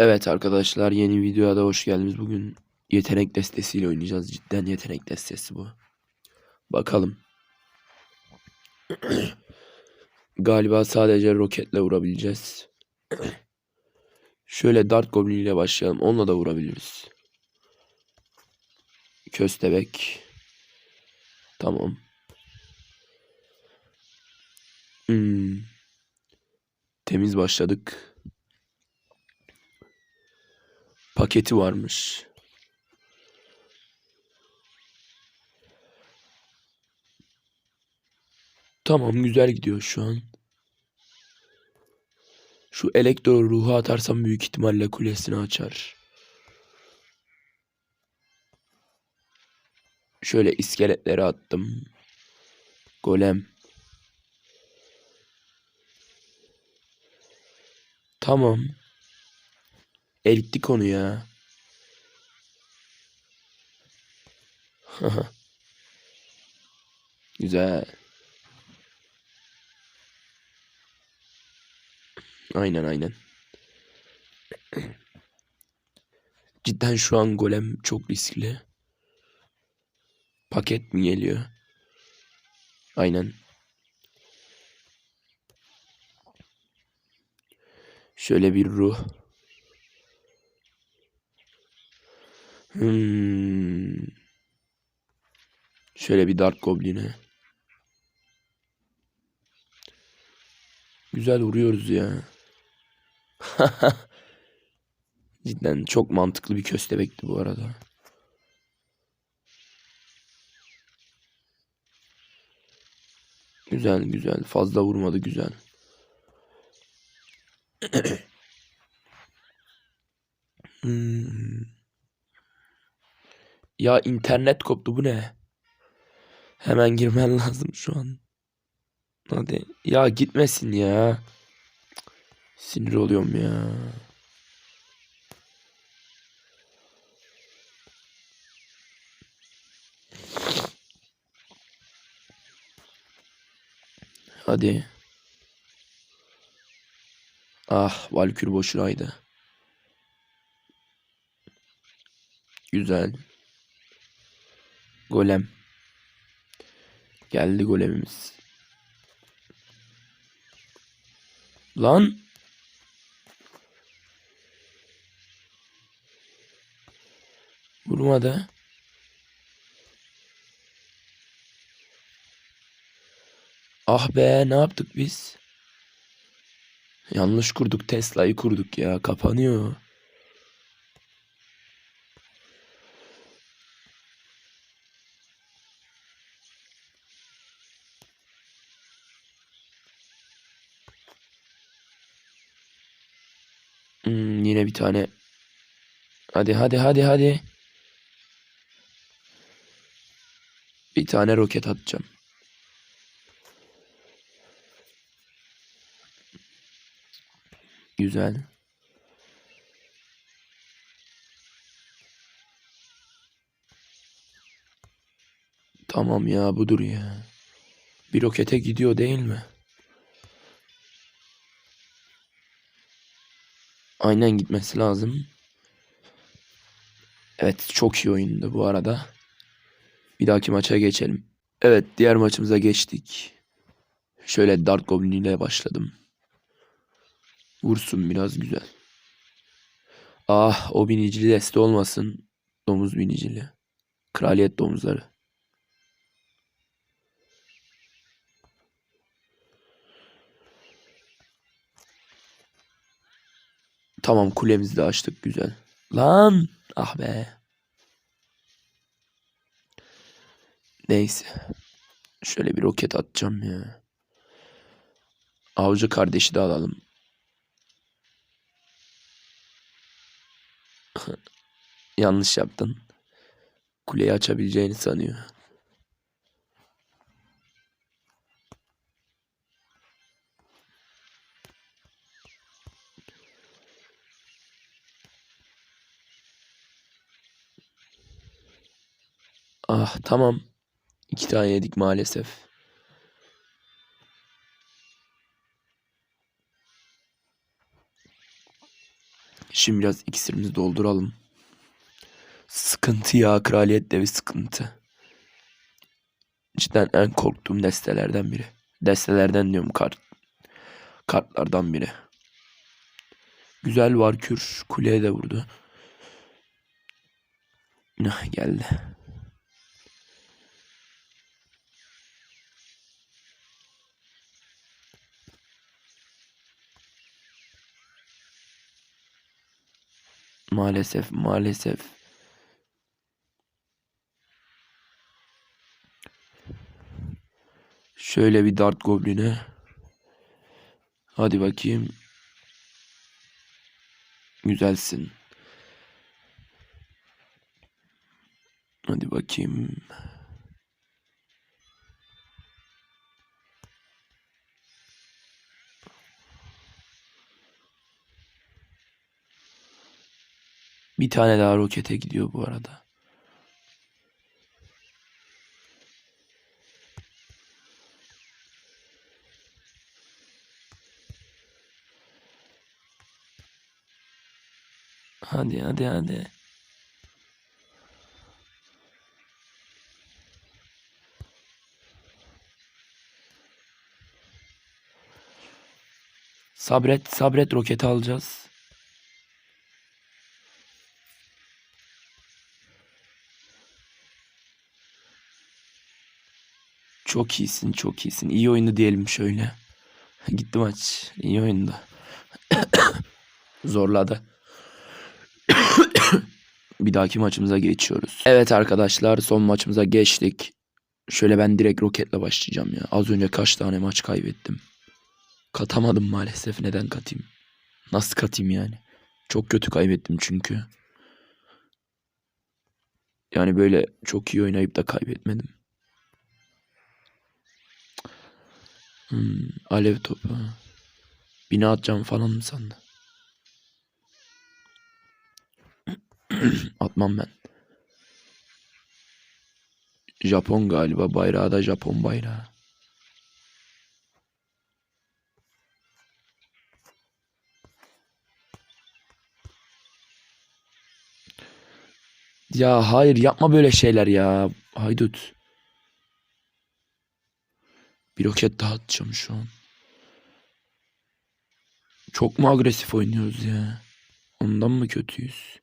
Evet arkadaşlar yeni videoya da hoş geldiniz. Bugün yetenek destesiyle oynayacağız. Cidden yetenek destesi bu. Bakalım. Galiba sadece roketle vurabileceğiz. Şöyle Dart Goblin ile başlayalım. Onunla da vurabiliriz. Köstebek. Tamam. Hmm. Temiz başladık. Paketi varmış. Tamam güzel gidiyor şu an. Şu elektro ruhu atarsam büyük ihtimalle kulesini açar. Şöyle iskeletleri attım. Golem. Tamam. Erittik onu ya. Güzel. Aynen aynen. Cidden şu an golem çok riskli. Paket mi geliyor? Aynen. Şöyle bir ruh. Hmm. Şöyle bir Dark Goblin'e. Güzel vuruyoruz ya. Cidden çok mantıklı bir köstebekti bu arada. Güzel güzel. Fazla vurmadı güzel. Ya internet koptu bu ne? Hemen girmen lazım şu an. Hadi. Ya gitmesin ya. Sinir oluyorum ya. Hadi. Ah, Valkür boşunaydı. Güzel. Golem. Geldi golemimiz. Lan. Vurmadı. Ah be ne yaptık biz? Yanlış kurduk Tesla'yı kurduk ya kapanıyor. Hmm, yine bir tane. Hadi hadi hadi hadi. Bir tane roket atacağım. Güzel. Tamam ya budur ya. Bir rokete gidiyor değil mi? Aynen gitmesi lazım. Evet çok iyi oyundu bu arada. Bir dahaki maça geçelim. Evet diğer maçımıza geçtik. Şöyle Dart Goblin ile başladım. Vursun biraz güzel. Ah o binicili deste olmasın. Domuz binicili. Kraliyet domuzları. Tamam kulemizi de açtık güzel. Lan ah be. Neyse. Şöyle bir roket atacağım ya. Avcı kardeşi de alalım. Yanlış yaptın. Kuleyi açabileceğini sanıyor. Ah tamam. İki tane yedik maalesef. Şimdi biraz iksirimizi dolduralım. Sıkıntı ya kraliyet devi sıkıntı. Cidden en korktuğum destelerden biri. Destelerden diyorum kart. Kartlardan biri. Güzel var kür. Kuleye de vurdu. Nah, geldi. Maalesef maalesef. Şöyle bir dart gobline. Hadi bakayım. Güzelsin. Hadi bakayım. Bir tane daha rokete gidiyor bu arada. Hadi hadi hadi. Sabret, sabret roketi alacağız. Çok iyisin, çok iyisin. İyi oyundu diyelim şöyle. Gitti maç. İyi oyundu. Zorladı. Bir dahaki maçımıza geçiyoruz. Evet arkadaşlar son maçımıza geçtik. Şöyle ben direkt roketle başlayacağım ya. Az önce kaç tane maç kaybettim. Katamadım maalesef. Neden katayım? Nasıl katayım yani? Çok kötü kaybettim çünkü. Yani böyle çok iyi oynayıp da kaybetmedim. Hmm, alev topu. Bina atacağım falan mı sandı? Atmam ben. Japon galiba. Bayrağı da Japon bayrağı. Ya hayır yapma böyle şeyler ya. Haydut. Bir roket daha atacağım şu an. Çok mu agresif oynuyoruz ya? Ondan mı kötüyüz?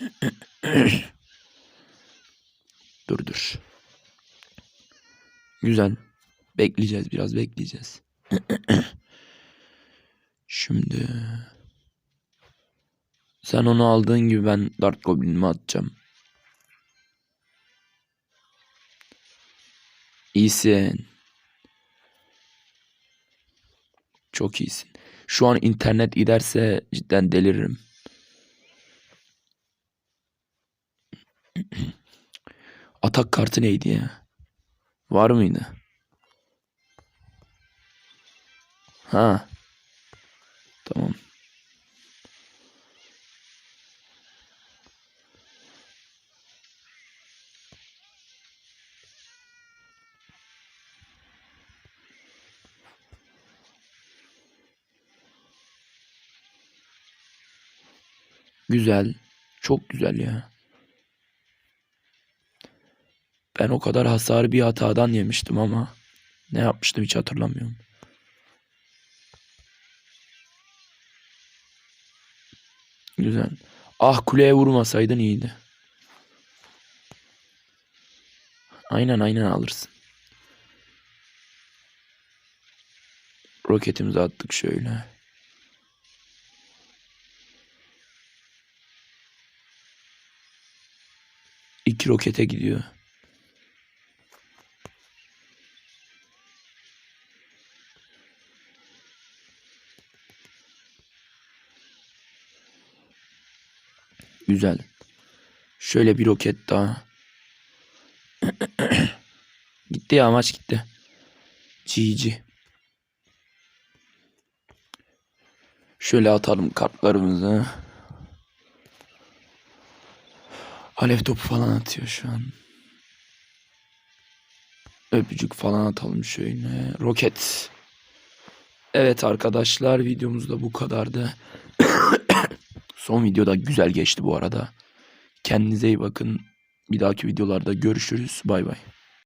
dur dur. Güzel. Bekleyeceğiz biraz bekleyeceğiz. Şimdi sen onu aldığın gibi ben Dart Goblin'imi atacağım. İyisin. Çok iyisin. Şu an internet giderse cidden deliririm. Atak kartı neydi ya? Var mıydı? Ha. Tamam. Güzel. Çok güzel ya. Ben o kadar hasarı bir hatadan yemiştim ama ne yapmıştım hiç hatırlamıyorum. Güzel. Ah kuleye vurmasaydın iyiydi. Aynen aynen alırsın. Roketimizi attık şöyle. İki rokete gidiyor. Güzel. Şöyle bir roket daha. gitti ya maç gitti. GG. Şöyle atalım kartlarımızı. Alev topu falan atıyor şu an. Öpücük falan atalım şöyle. Roket. Evet arkadaşlar videomuz da bu kadardı. Son videoda güzel geçti bu arada. Kendinize iyi bakın. Bir dahaki videolarda görüşürüz. Bay bay.